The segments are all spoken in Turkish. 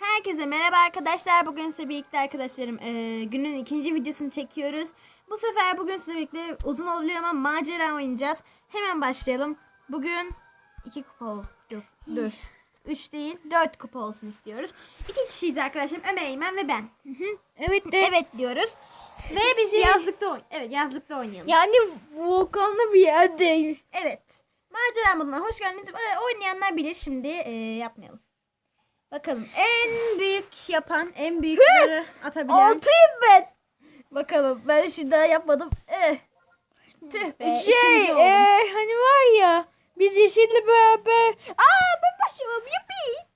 Herkese merhaba arkadaşlar. Bugün size birlikte arkadaşlarım e, günün ikinci videosunu çekiyoruz. Bu sefer bugün size birlikte uzun olabilir ama macera oynayacağız. Hemen başlayalım. Bugün iki kupa ol- Dur. Dur. Üç değil dört kupa olsun istiyoruz. İki kişiyiz arkadaşlarım. Ömer Eymen ve ben. Evet de. Evet diyoruz. Ve biz Şey- yazlıkta oyn Evet yazlıkta oynayalım. Yani volkanlı bir yerdeyim. Evet. Macera moduna hoş geldiniz. Ee, oynayanlar bilir şimdi ee, yapmayalım. Bakalım en büyük yapan, en büyükleri atabilen. Altıyım ben. Bakalım ben şimdi daha yapmadım. Eh. Tüh be. şey ikinci oldum. e, hani var ya biz Yeşil'le beraber. Aa ben başlamam yuppi.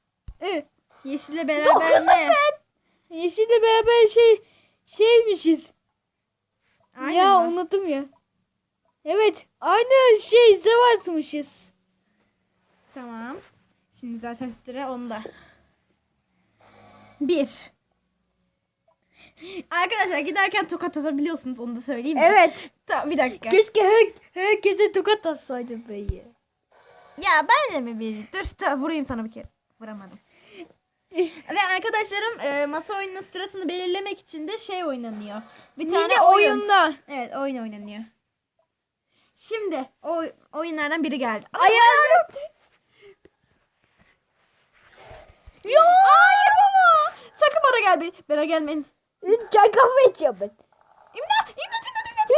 Eh, Yeşille beraber Dokuzum ne? ben. Yeşil'le beraber şey şeymişiz. Aynı ya mı? unuttum ya. Evet aynı şey zavaşmışız. Tamam. Şimdi zaten sıra onda. Bir. Arkadaşlar giderken tokat atabiliyorsunuz onu da söyleyeyim mi? Evet. Tamam bir dakika. Keşke her, herkese tokat atsaydım ben ya. Ya ben de mi bir? Dur tamam, vurayım sana bir kere. Vuramadım. Ve arkadaşlarım e, masa oyununun sırasını belirlemek için de şey oynanıyor. Bir tane Mini oyun. oyunlar. Evet oyun oynanıyor. Şimdi o oyunlardan biri geldi. Ayağını. Yo! Hayır! Sakın bana gelme. Bana gelmeyin. Çay kahve içeceğim ben. İmdat! İmdat! İmdat!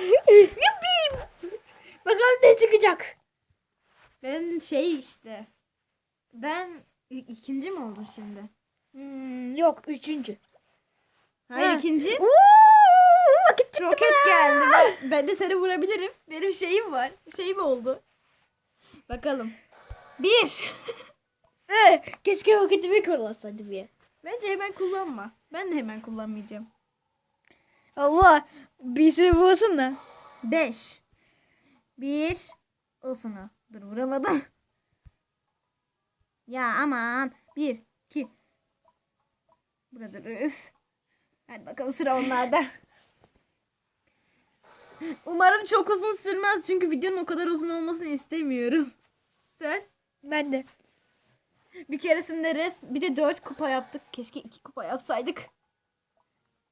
İmdat! Yuppie. Bakalım ne çıkacak. Ben şey işte. Ben ikinci mi oldum şimdi? Hmm, yok üçüncü. Hayır Ha. ikinci. Uuu, vakit çıktı Roket bana. geldi. Ben, ben de seni vurabilirim. Benim şeyim var. Şeyim oldu. Bakalım. Bir. Eh, keşke roketimi kullansaydım ya. Bence hemen kullanma. Ben de hemen kullanmayacağım. Allah bir şey vursun da. Beş. Bir. Al sana. Dur vuramadım. Ya aman. Bir. iki. Burada dururuz. Hadi bakalım sıra onlarda. Umarım çok uzun sürmez çünkü videonun o kadar uzun olmasını istemiyorum. Sen? Ben de. Bir keresinde res bir de dört kupa yaptık. Keşke iki kupa yapsaydık.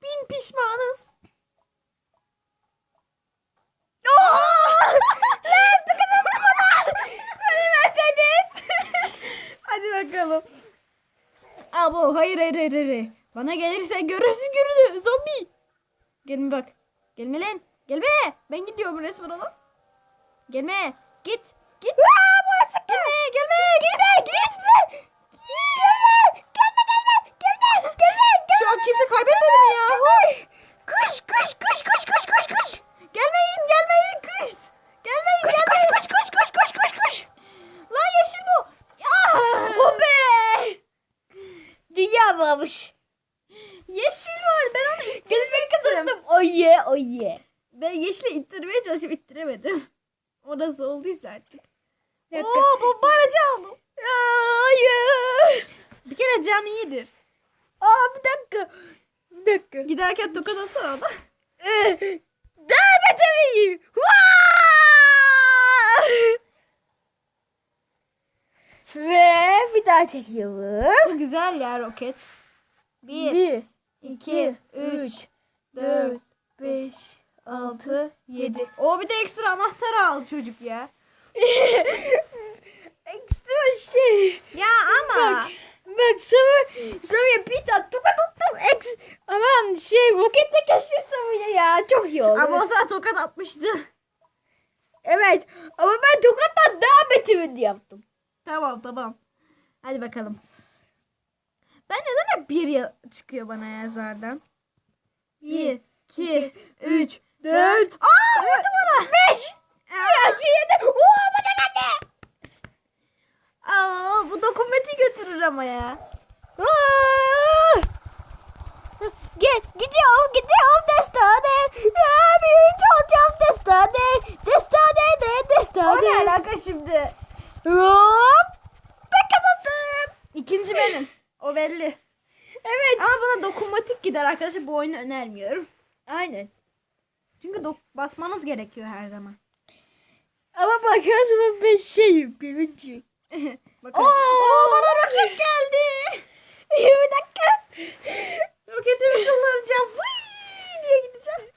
Bin pişmanız. ne yaptık bana? Beni verseydin. Hadi bakalım. Abo hayır hayır hayır hayır. Bana gelirse görürsün görünü zombi. Gelme bak. Gelme lan. Gelme. Ben gidiyorum resmen ona. Gelme. Git. Git. Gelme gelme. Gitme gitme. Gelme. Gelme gelme. Gelme. Gelme. Şu an kimse kaybetmedi mi ya? Kış kış kış kış kış kış kış. Gelmeyin gelmeyin kış. Gelmeyin Koş koş gelmeyin. koş koş koş koş koş koş. Lan yeşil bu. Ya. O be. Dünya varmış. Yeşil var. Ben onu Gözüme ittirecektim. kazandım. Oye oye. Ben yeşili ittirmeye çalışıp ittiremedim. O nasıl olduysa artık. Bir dakika. Oo bomba aracı aldım. Hayır. Bir kere can iyidir. Aa bir dakika. Bir dakika. Giderken tokat atsana ona. Beter iyi. Ve bir daha çekiyorum. Bu güzel ya roket. Bir, Bir, iki, üç, dört, beş, altı, yedi. O bir de ekstra anahtar al çocuk ya. Ekstra şey. Ya ama. Bak, bak sana, sana bir tane tokat attım. Eks, aman şey roketle kestim sana ya. Çok iyi oldu. Ama o sana tokat atmıştı. Evet ama ben tokattan daha beterini yaptım. Tamam tamam. Hadi bakalım. Ben neden hep bir ya çıkıyor bana yazardan? Bir, iki, üç, dört. Aa vurdu bana. Beş. Altı yedi. Oo bana geldi. Aa bu dokumenti götürür ama ya. Aa! Gel gidiyorum gidiyorum destane. Birinci olacağım destane. Destane de O ne destane. alaka şimdi? Hop. Ben kazandım. İkinci benim. O belli. Evet. Ama buna dokunmatik gider arkadaşlar. Bu oyunu önermiyorum. Aynen. Çünkü dok- basmanız gerekiyor her zaman. Ama bakarsın ben şeyim birinci. Bakın. Bana roket geldi. 20 dakika. Roketimi kullanacağım. Vıy diye gideceğim.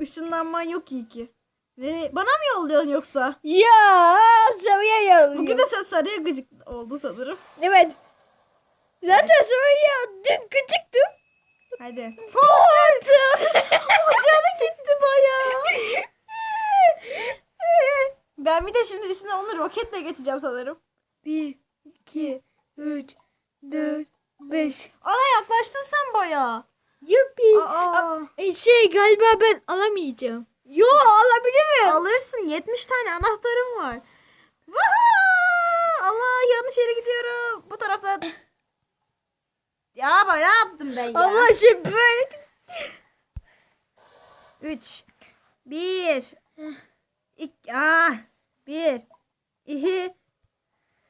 Işınlanman yok iyi ki. Nereye? Bana mı yolluyorsun yoksa? Ya Sarı'ya yolluyorum. Bugün de sen Sarı'ya gıcık oldu sanırım. Evet. Zaten Sarı'ya dün gıcıktım. Hadi. Potter. Ocağı gitti bayağı. Ben bir de şimdi üstüne onu roketle geçeceğim sanırım. Bir, iki, üç, dört, beş. Ana yaklaştın sen bayağı. Yuppi. Aa. E, şey galiba ben alamayacağım. Yo alabilirim. Alırsın 70 tane anahtarım var. Vaha! Allah yanlış yere gidiyorum. Bu taraftan. Ya bayağı yaptım ben ya. Allah şey böyle. 3 1 2 ah 1 2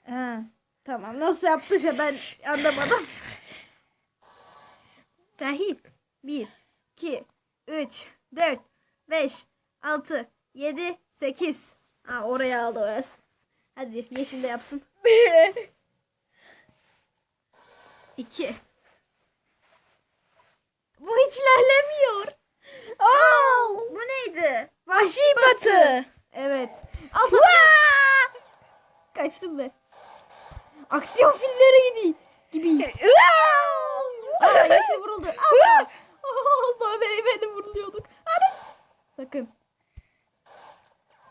ha, tamam. Nasıl yaptıysa ben anlamadım. Sahis 1 2 3 4 5 6 7 8 Ha oraya aldı orası. Hadi yeşil de yapsın. 2 Bu hiç ilerlemiyor. Aa, bu neydi? Vahşi batı. Evet. Al sana. Kaçtım ben. Aksiyon filmleri gibi. Gibi. Aa, yeşil vuruldu. Al. Oh, Mustafa Bey beni vuruluyorduk. Hadi. Sakın.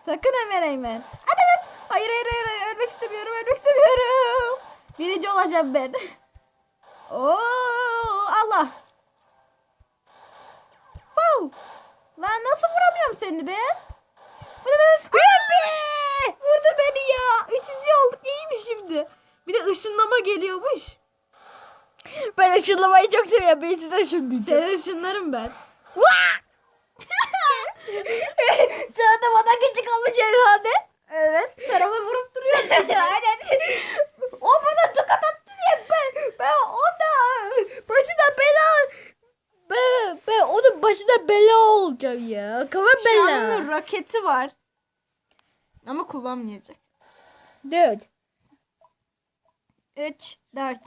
Sakın Ömer Eymen. Hadi evet. Hayır hayır hayır. hayır. Ölmek istemiyorum. Ölmek istemiyorum. Birinci olacağım ben. Oo, Allah. Wow. Lan nasıl vuramıyorum seni ben? Vurdu beni ya. Üçüncü olduk. İyi mi şimdi? Bir de ışınlama geliyormuş. Ben ışınlamayı çok seviyorum. Ben size ışınlayacağım. Seni ışınlarım ben. Sana da bana gıcık olmuş herhalde. Evet. Sen ona vurup duruyorsun. Aynen. o bana tokat attı diye ben, ben ona başına bela ben, ben onun başına bela olacağım ya. Kafa Şu an bela. onun roketi var. Ama kullanmayacak. Dört. 3, 4.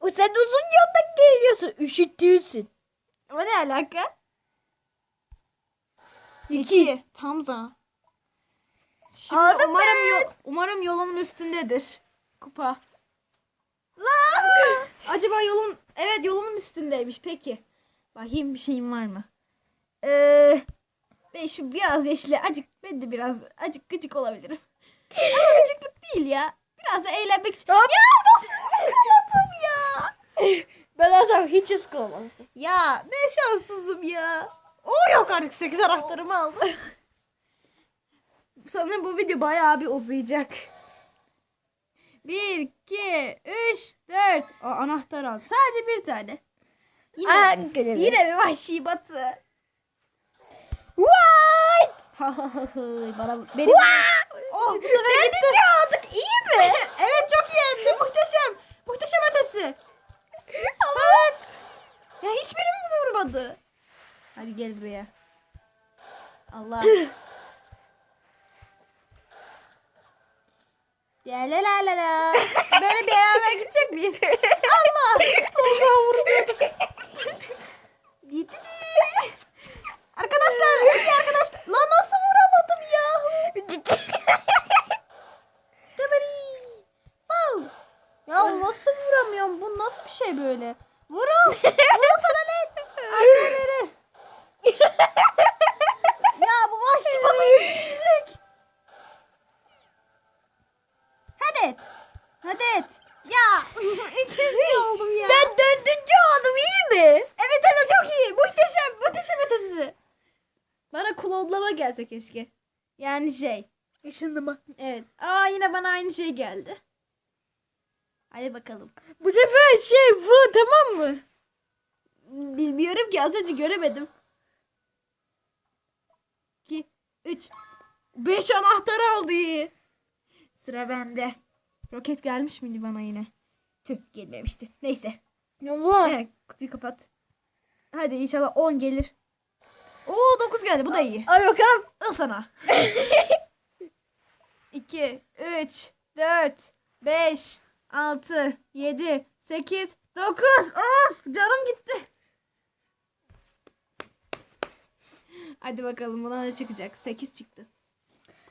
O sen uzun yoldan geliyorsun. Üşüttüğüsün. O ne alaka? İki. 2. Tam da. Şimdi Aldım umarım, yo- umarım yolumun üstündedir. Kupa. Acaba yolun evet yolumun üstündeymiş peki. Bakayım bir şeyim var mı? Ee, ben şu biraz yeşile acık ben de biraz acık gıcık olabilirim. Ama gıcıklık değil ya. Biraz da eğlenmek için. Ya nasıl ıskaladım ya? Ben asla hiç ıskalmazdım. Ya ne şanssızım ya. O yok artık 8 anahtarımı aldı. Sanırım bu video bayağı bir uzayacak. 1, 2, 3, 4. O anahtar al. Sadece bir tane. Yine, Aa, görevi. yine bir vahşi batı. What? Bana benim. Oh bu sefer gitti. Olduk iyi mi? evet çok iyi etti. Muhteşem. Muhteşem ötesi. Bak. Ya hiçbiri mi vurmadı? Hadi gel buraya. Allah. Ya la la la la. Böyle beraber gidecek miyiz? Allah. Allah vurmadı. Gitti. Arkadaşlar hadi arkadaşlar. Lan nasıl vuramadım ya? Tabari. Wow. Ya nasıl vuramıyorum? Bu nasıl bir şey böyle? Vurul. Vurul sana lan. Hayır hayır hayır. ya bu vahşi batı gidecek. Hadi et. Hadi et. Ya ikinci oldum ya. ben dördüncü oldum iyi mi? Evet evet çok iyi. Muhteşem. Muhteşem ötesi. Bana klonlama gelse keşke. Yani şey. Işınlama. Evet. Aa yine bana aynı şey geldi. Hadi bakalım. Bu sefer şey bu tamam mı? Bilmiyorum ki az önce göremedim. 2, 3, 5 anahtar aldı. Sıra bende. Roket gelmiş miydi bana yine? Tüh gelmemişti. Neyse. Allah. Evet, kutuyu kapat. Hadi inşallah 10 gelir. Oo 9 geldi bu da iyi. Hadi bakalım. Al sana. 2, 3, 4, 5, 6, 7, 8, 9. Of canım gitti. Hadi bakalım buna ne çıkacak? 8 çıktı.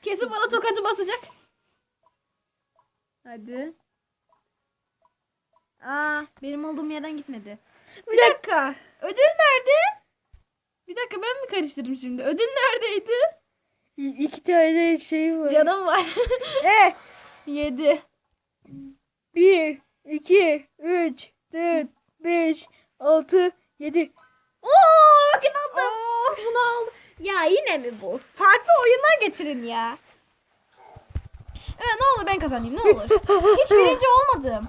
Kesin bana tokatı basacak. Hadi. Aa, benim olduğum yerden gitmedi. Bir dakika. Ödül nerede? Bir dakika ben mi karıştırdım şimdi? Ödül neredeydi? İki tane şey var. Canım var. Eh, 7. bir, iki, üç, dört, beş, altı, yedi. Oo, inandım. bunu aldım. Ya yine mi bu? Farklı oyunlar getirin ya. Evet, ne olur ben kazanayım ne olur. Hiç birinci olmadım.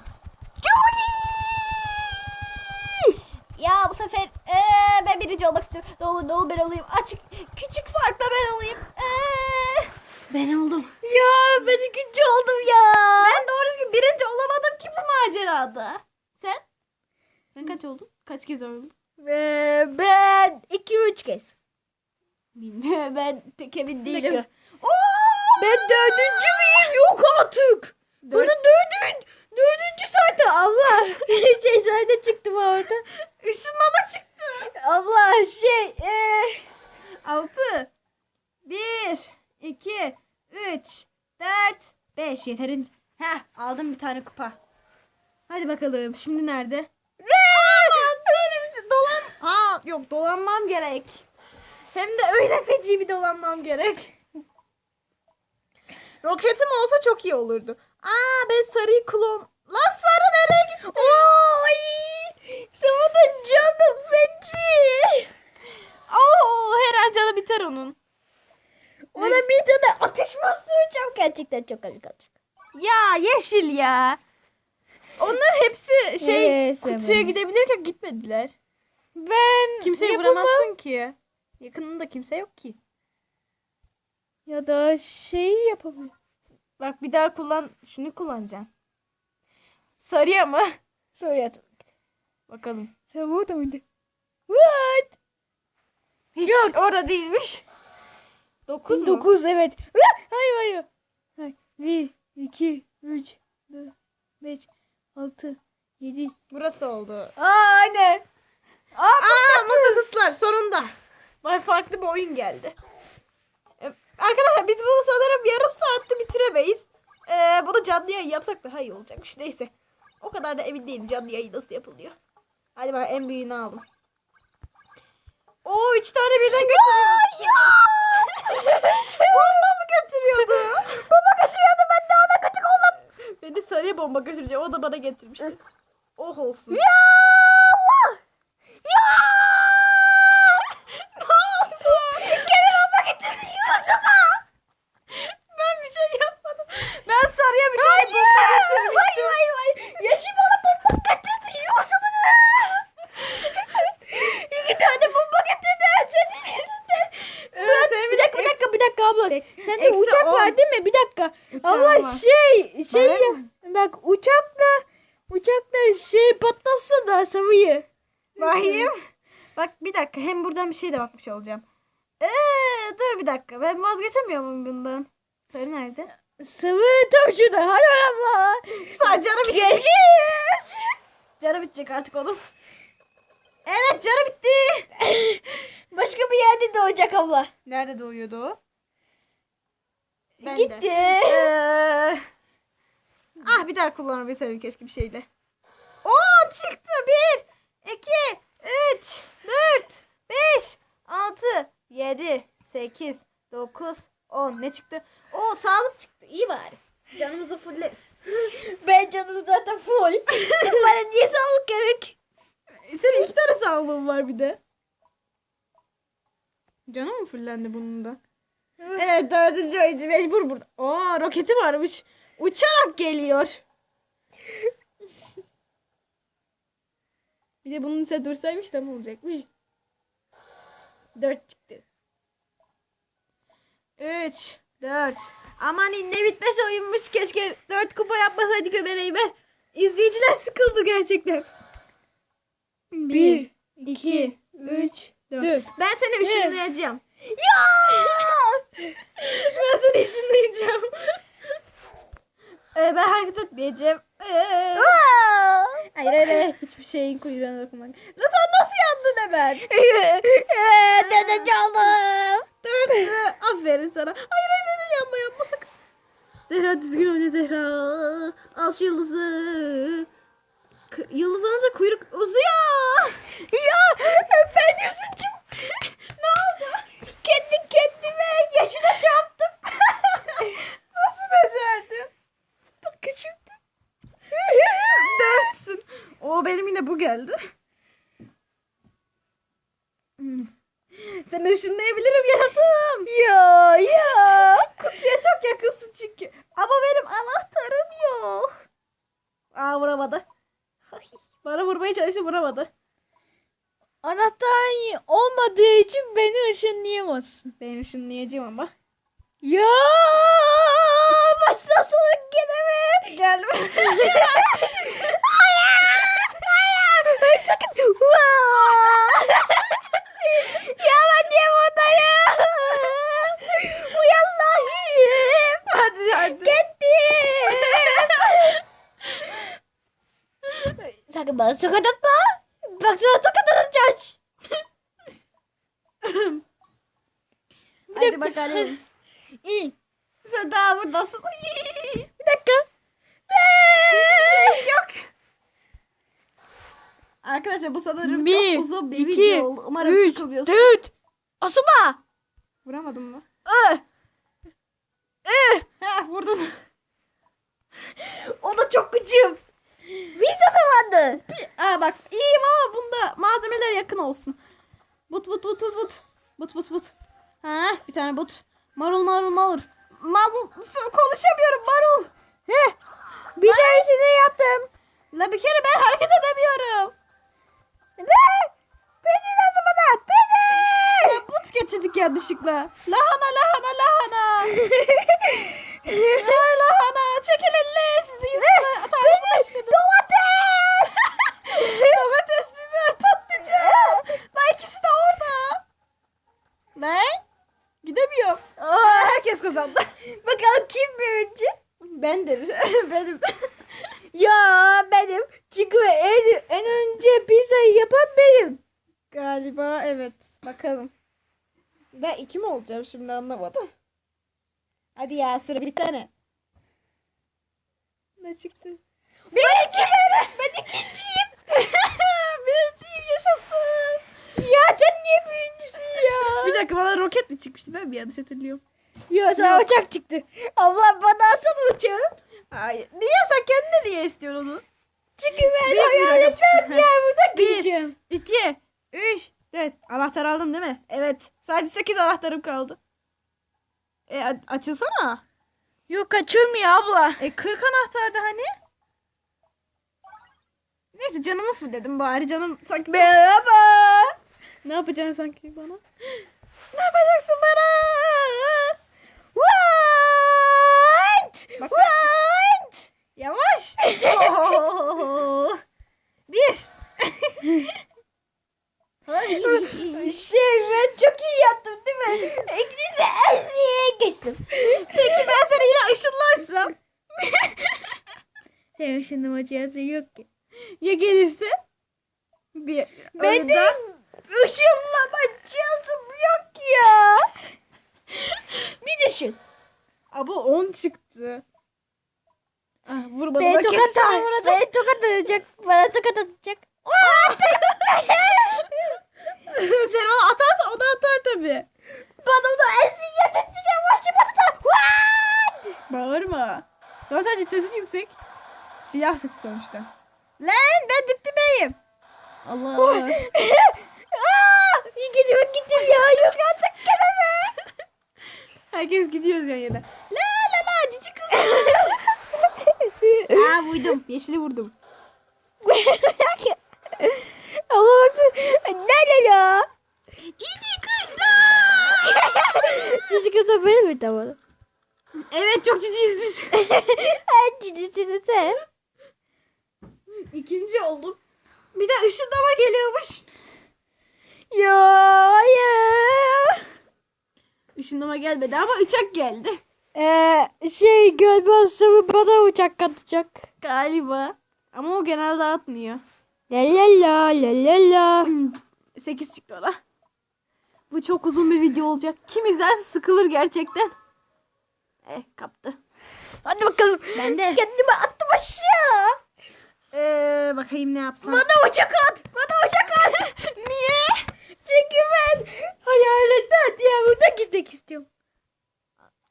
Ya bu sefer eee, ben birinci olmak istiyorum. Ne olur ne olur ben olayım. Açık küçük farkla ben olayım. Eee, ben oldum. Ya ben ikinci oldum ya. Ben doğru düzgün birinci olamadım ki bu macerada. Sen? Sen kaç oldun? Kaç kez oldun? Ee, ben iki üç kez. Bilmiyorum ben pek emin değilim. Oo! Ben dördüncü müyüm? Yok artık. Dört- Bana dördün, dördüncü saydı Allah. şey sayda çıktı bu orada. Işınlama çıktı. Allah şey. Eh. 6 1 2 3 4 5 yeterince. Heh aldım bir tane kupa. Hadi bakalım şimdi nerede? Aman, benim dolan. Ha yok dolanmam gerek. Hem de öyle feci bir dolanmam gerek. Roketim olsa çok iyi olurdu. Aa ben sarıyı klon. Lan sarı nereye gitti? Oy! Sana da canım feci. Oo her an canı biter onun. Ona bir tane ateş bastıracağım. Gerçekten çok komik olacak. Ya yeşil ya. Onlar hepsi şey Yes, kutuya evet. gidebilirken gitmediler. Ben Kimseyi yapamam. vuramazsın ki. Yakınında kimse yok ki. Ya da şey yapamıyorum. Bak bir daha kullan. Şunu kullanacaksın. Sarıya mı? Soruya Bakalım. Sen burada mıydın? What? Hiç orada değilmiş. 9 mu? 9 evet. Ah, Hayır hayır. Hayır. 1, 2, 3, 4, 5, 6, 7. Burası oldu. Aa aynen. Aa, Aa mıknatıslar sonunda. Vay farklı bir oyun geldi. Arkadaşlar biz bunu sanırım yarım saatte bitiremeyiz. Ee, bunu canlı yayın yapsak daha iyi olacakmış. Neyse. O kadar da emin değilim canlı yayın nasıl yapılıyor. Hadi ben en büyüğünü aldım. Oo üç tane birden götürüyordu. Ya! bomba mı götürüyordu? bomba götürüyordu ben de ona küçük oldum. Beni sarıya bomba götüreceğim. O da bana getirmişti. Oh olsun. Ya Allah. Ya! ne oldu? Gene bomba getirdin Yunus'a Ben bir şey yapmadım. Ben sarıya bir tane bomba getirmiştim. Hayır hayır hayır. Yeşil bana bomba getirdi. Yunus'a İki tane bomba getirdi. Senin yüzünden. Evet, Ben- senin bir dakika bir dakika bir dakika abla. Ek- Sende eksi uçak on. var değil mi? Bir dakika. Uçağım Allah var. şey şey ya. Bak uçakla uçakla şey patlasın da savıyı. Bakayım. Bak bir dakika hem buradan bir şey de bakmış olacağım. Ee, dur bir dakika ben vazgeçemiyor muyum bundan? Söyle nerede? Sıvı tam şurada. Hadi abla. Sağ canı. Yeşil. Canı bitecek artık onun. Evet canı bitti. Başka bir yerde doğacak abla. Nerede doğuyordu o? Ben de. Gitti. Ee, ah bir daha kullanabilseydim keşke bir şeyde. Oo çıktı. Bir, iki, üç, dört, beş, altı, yedi, sekiz, dokuz, on. Ne çıktı? Oo sağlık çıktı. İyi bari. Canımızı fulleriz. Ben canım zaten full. Bana niye sağlık gerek? Senin iki tane sağlığın var bir de. Canım mı fullendi bunun da? Evet dördüncü oyuncu mecbur burada. Oo roketi varmış. Uçarak geliyor. bir de bunun üstüne dursaymış da mı olacakmış? Dört çıktı. Üç, dört. Aman ne bitmez oyunmuş. Keşke dört kupa yapmasaydık Ömer Eymen. İzleyiciler sıkıldı gerçekten. Bir, iki, üç, dört. Ben seni ışınlayacağım. Ya! ben seni ışınlayacağım. ee, ben hareket etmeyeceğim. Ee, hayır hayır hayır. Hiçbir şeyin kuyruğuna dokunmak. Lan sen nasıl yandın? hemen. Dede çaldım. Dört mü? Aferin sana. Hayır hayır hayır yanma yanma sakın. Zehra düzgün oyna Zehra. Al şu yıldızı. K- yıldız alınca kuyruk uzuyor. Ya ben Yusuf'cum. ne oldu? Kendi kendime yaşına çarptım. Nasıl becerdin? Bakın şimdi. Dörtsün. O benim yine bu geldi. Seni ışınlayabilirim yaratığım. Ya ya. Kutuya çok yakınsın çünkü. Ama benim anahtarım yok. Aa vuramadı. Bana vurmaya çalıştı vuramadı. Anahtar olmadığı için beni ışınlayamazsın. Ben ışınlayacağım ama. Ya baştan sona gene mi? Gelme. Sakın. Ya ben niye buradayım? Uyanlayayım. hadi hadi. Gittim. sakın bana tokat atma. Bak sana tokat atacağım. hadi bakalım. İyi. Sen daha buradasın. Bir dakika. Hiçbir şey yok. Arkadaşlar bu sanırım Bir, çok uzun bir iki, video oldu. Umarım üç, sıkılmıyorsunuz. dört. Asula. Vuramadın mı? Ih. Ih. Ha vurdun. O da çok gıcım. Visa zamanı. Aa bak iyiyim ama bunda malzemeler yakın olsun. But but but but but. But but but. Ha bir tane but. Marul marul marul. Marul konuşamıyorum marul. Heh. Bir tanesini yaptım. La bir kere ben hareket edemiyorum. Ne? Beni lazım bana. Beni. Ya but getirdik yanlışlıkla. Lahana lahana lahana. Ay lahana çekil elini sizi yüzüne tarif başladım. Domates. Domates, biber, patlıcan. La ikisi de orada. Ne? Gidemiyorum. Aa, herkes kazandı. Bakalım kim birinci? Bendir. Benim. Ya benim. Çünkü en, en önce pizzayı yapan benim. Galiba evet. Bakalım. Ben olacağım şimdi anlamadım. Hadi ya süre bir tane. Ne çıktı? Birinci benim. Ben ikinciyim. Birinciyim yaşasın. Ya sen niye birincisin ya? Bir dakika bana roket mi çıkmıştı? Ben bir yanlış hatırlıyorum. Ya sana uçak çıktı. Allah bana asıl uçağı. Hayır. Niye sen kendine niye istiyorsun onu? Çünkü ben Bir- bir hayalet dakika. ben diğer burada gideceğim. 2, 3, 4. Anahtar aldım değil mi? Evet. Sadece 8 anahtarım kaldı. E açılsana. Yok açılmıyor abla. E 40 anahtardı hani. Neyse canımı fulledim bari canım sanki. Merhaba. Ne yapacaksın sanki bana? Ne yapacaksın bana? What? Bak- What? Yavaş. Oo. Bir. Şey ben çok iyi yaptım değil mi? İkiniz de Asiye'ye geçtim. Peki ben seni yine ışınlarsam. Senin ışınlama cihazı yok ki. Ya gelirse? Bir. Benim oyunda- ışınlama cihazım yok ya. Bir düşün. Ama 10 çıktı. Ah, vur bana. Beni bak, tokat sana. Beni tokat atacak. Bana tokat atacak. Sen onu atarsan o da atar tabii. Bana da eziyet edeceğim. Başıma tutar. What? Bağırma. Zaten sesin yüksek. Siyah sesi sonuçta. Lan ben dip dibeyim. Allah. Aa, iyi gece ben gittim ya. Yok artık kelime. Herkes gidiyoruz yan yana. La la la cici kız. Aa vurdum. Yeşili vurdum. Ama baksana. Ne ne ya? Cici kızlar. Cici kızı benim mi tamam? evet çok ciciyiz biz. En cicisini sen. İkinci oldum. Bir de ışınlama geliyormuş. Ya hayır. Işınlama gelmedi ama uçak geldi. Ee, şey galiba Sıvı bana uçak atacak. Galiba. Ama o genelde atmıyor. La la la la la la. 8 çıktı ona. Bu çok uzun bir video olacak. Kim izlerse sıkılır gerçekten. Eh kaptı. Hadi bakalım. Ben de. Kendimi attım aşağı. Ee, bakayım ne yapsam. Bana bıçak at. Bana bıçak at. Niye? Çünkü ben hayaletten diye burada gitmek istiyorum.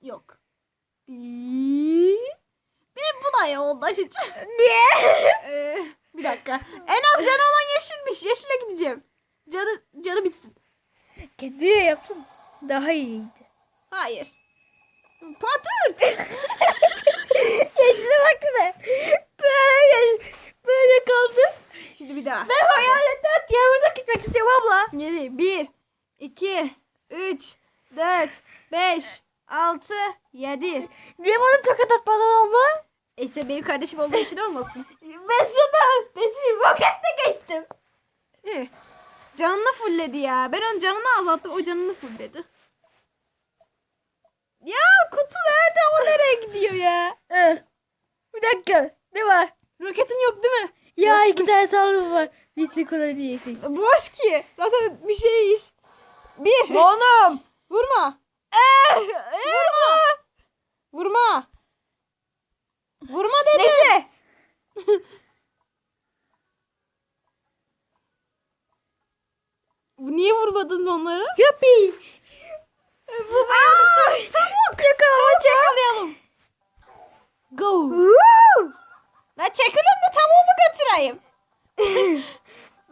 Yok. Benim bu da yoldaşacağım. Niye? Ee, bir dakika. En az canı olan yeşilmiş. Yeşile gideceğim. Canı, canı bitsin. Kendine yapsın. Daha iyiydi. Hayır. Patır. Yeşile baksana. Böyle, böyle kaldı. Şimdi bir daha. Ben hayaletten burada gitmek istiyorum abla. 7, 1, 2, 3, 4, 5, 6, 7. Niye bana tokat atmadın abla? Ese benim kardeşim olduğu için olmasın. Ben şurada ben seni rokette geçtim. İyi. Canını fullledi ya. Ben onun canını azalttım. O canını fullledi. Ya kutu nerede? O nereye gidiyor ya? Bir dakika. Ne var? Roketin yok değil mi? Ya Yokmuş. iki tane sağlığım var. Hiç kolay değilsin. Boş ki. Zaten bir şey iş. Bir. Oğlum. Vurma. Vurma. Vurma. Vurma dedim. Neyse. Niye vurmadın onları? Yuppi. Bu tavuk. Tavuk yakalayalım. Go. Lan çekilin de tavuğumu götüreyim.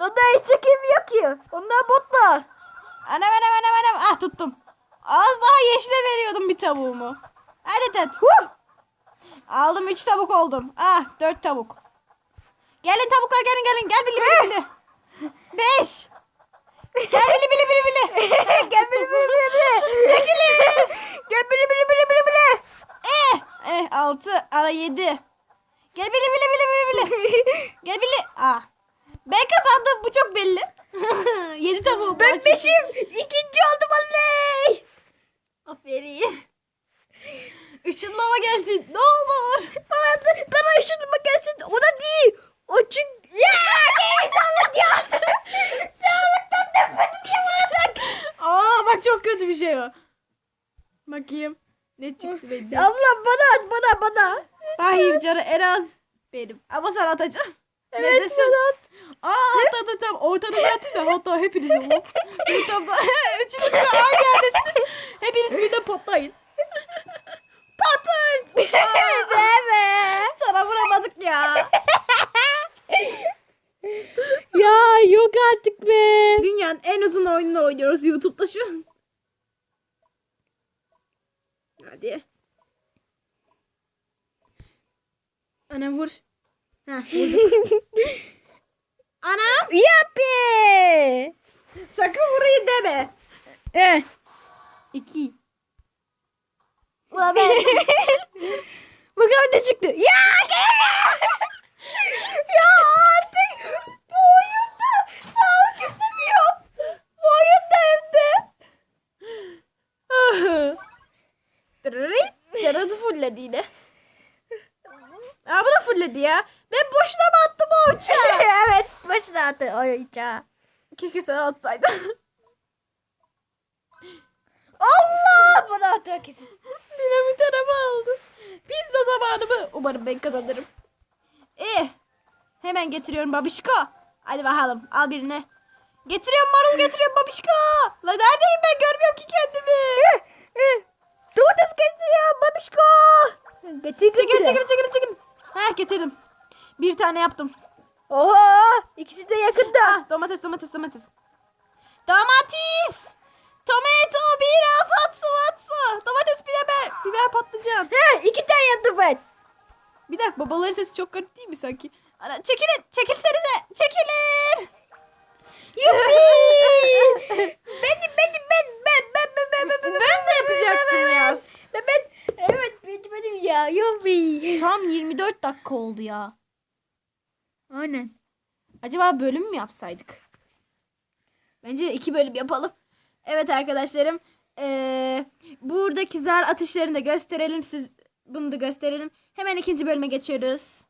Onda hiç çekim yok ki. Onlar botla. Anam anam anam anam. Ah tuttum. Az daha yeşile veriyordum bir tavuğumu. Hadi tet. Aldım 3 tavuk oldum. Ah 4 tavuk. Gelin tavuklar gelin gelin. Gel bili bili bili. 5. Gel bili bili bili bili. Gel bili bili bili. Çekilin. Gel bili bili bili bili bili. Eh. Eh 6. Ara 7. Gel bili bili bili bili bili. Gel bili. Ah. Ben kazandım bu çok belli. 7 tavuğum. Ben beşim. İkinci oldum oley. Aferin. Işınlama gelsin. Ne olur. Bana, bana ışınlama gelsin. Ona değil. O çünkü... Ya! Ne sağlık ya? Sağlıktan nefret ediyorum artık. Aa bak çok kötü bir şey o. Bakayım. Ne çıktı benden? Abla bana at bana bana. Hayır canı en az benim. Ama sana atacağım. Evet Neredesin? bana at. Aa hatta dur tam ortada zaten de hatta hepiniz hop. Tam da üçünüz de aynı yerdesiniz. Hepiniz birden patlayın. Patırt. Aa, Deme. sana vuramadık ya. Ya yok artık be. Dünyanın en uzun oyununu oynuyoruz YouTube'da şu an. Hadi. Ana vur. Vurduk. Anam Yapı. sakın vurayım deme. Eh. İki. Ulan ben. Bakalım ne çıktı. Ya gel. ya artık bu oyunda sağlık istemiyorum. Bu oyunda hem de. Tırırıy. Yaradı fulledi yine. Aa bu da fulledi ya. Ben boşuna mı attım o uçağı? evet başına attı oyuncağı. Atsaydın. Allah bana atıyor kesin. Dinamit araba aldı. Pizza zamanı mı? Umarım ben kazanırım. İyi. Hemen getiriyorum babişko. Hadi bakalım al birini. Getiriyorum marul getiriyorum babişko. La neredeyim ben görmüyorum ki kendimi. Domates kesiyor babişko. Getirdim Çekil bile. çekil çekil çekil. Ha getirdim. Bir tane yaptım. Oha ikisi de yakında. Ah, domates domates domates. Domates. Tomato bira fatsı fatsı. Domates biber. Biber patlıcan. He iki tane yaptım ben. Bir dakika babaların sesi çok garip değil mi sanki? Ana, çekilin. Çekilsenize. Çekilin. Yuppie. benim benim ben ben ben ben ben ben Ben de yapacaktım ya. Ben ben evet benim benim ya yuppie. Tam 24 dakika oldu ya. Aynen. Acaba bölüm mü yapsaydık? Bence iki bölüm yapalım. Evet arkadaşlarım. Ee, buradaki zar atışlarını da gösterelim. Siz bunu da gösterelim. Hemen ikinci bölüme geçiyoruz.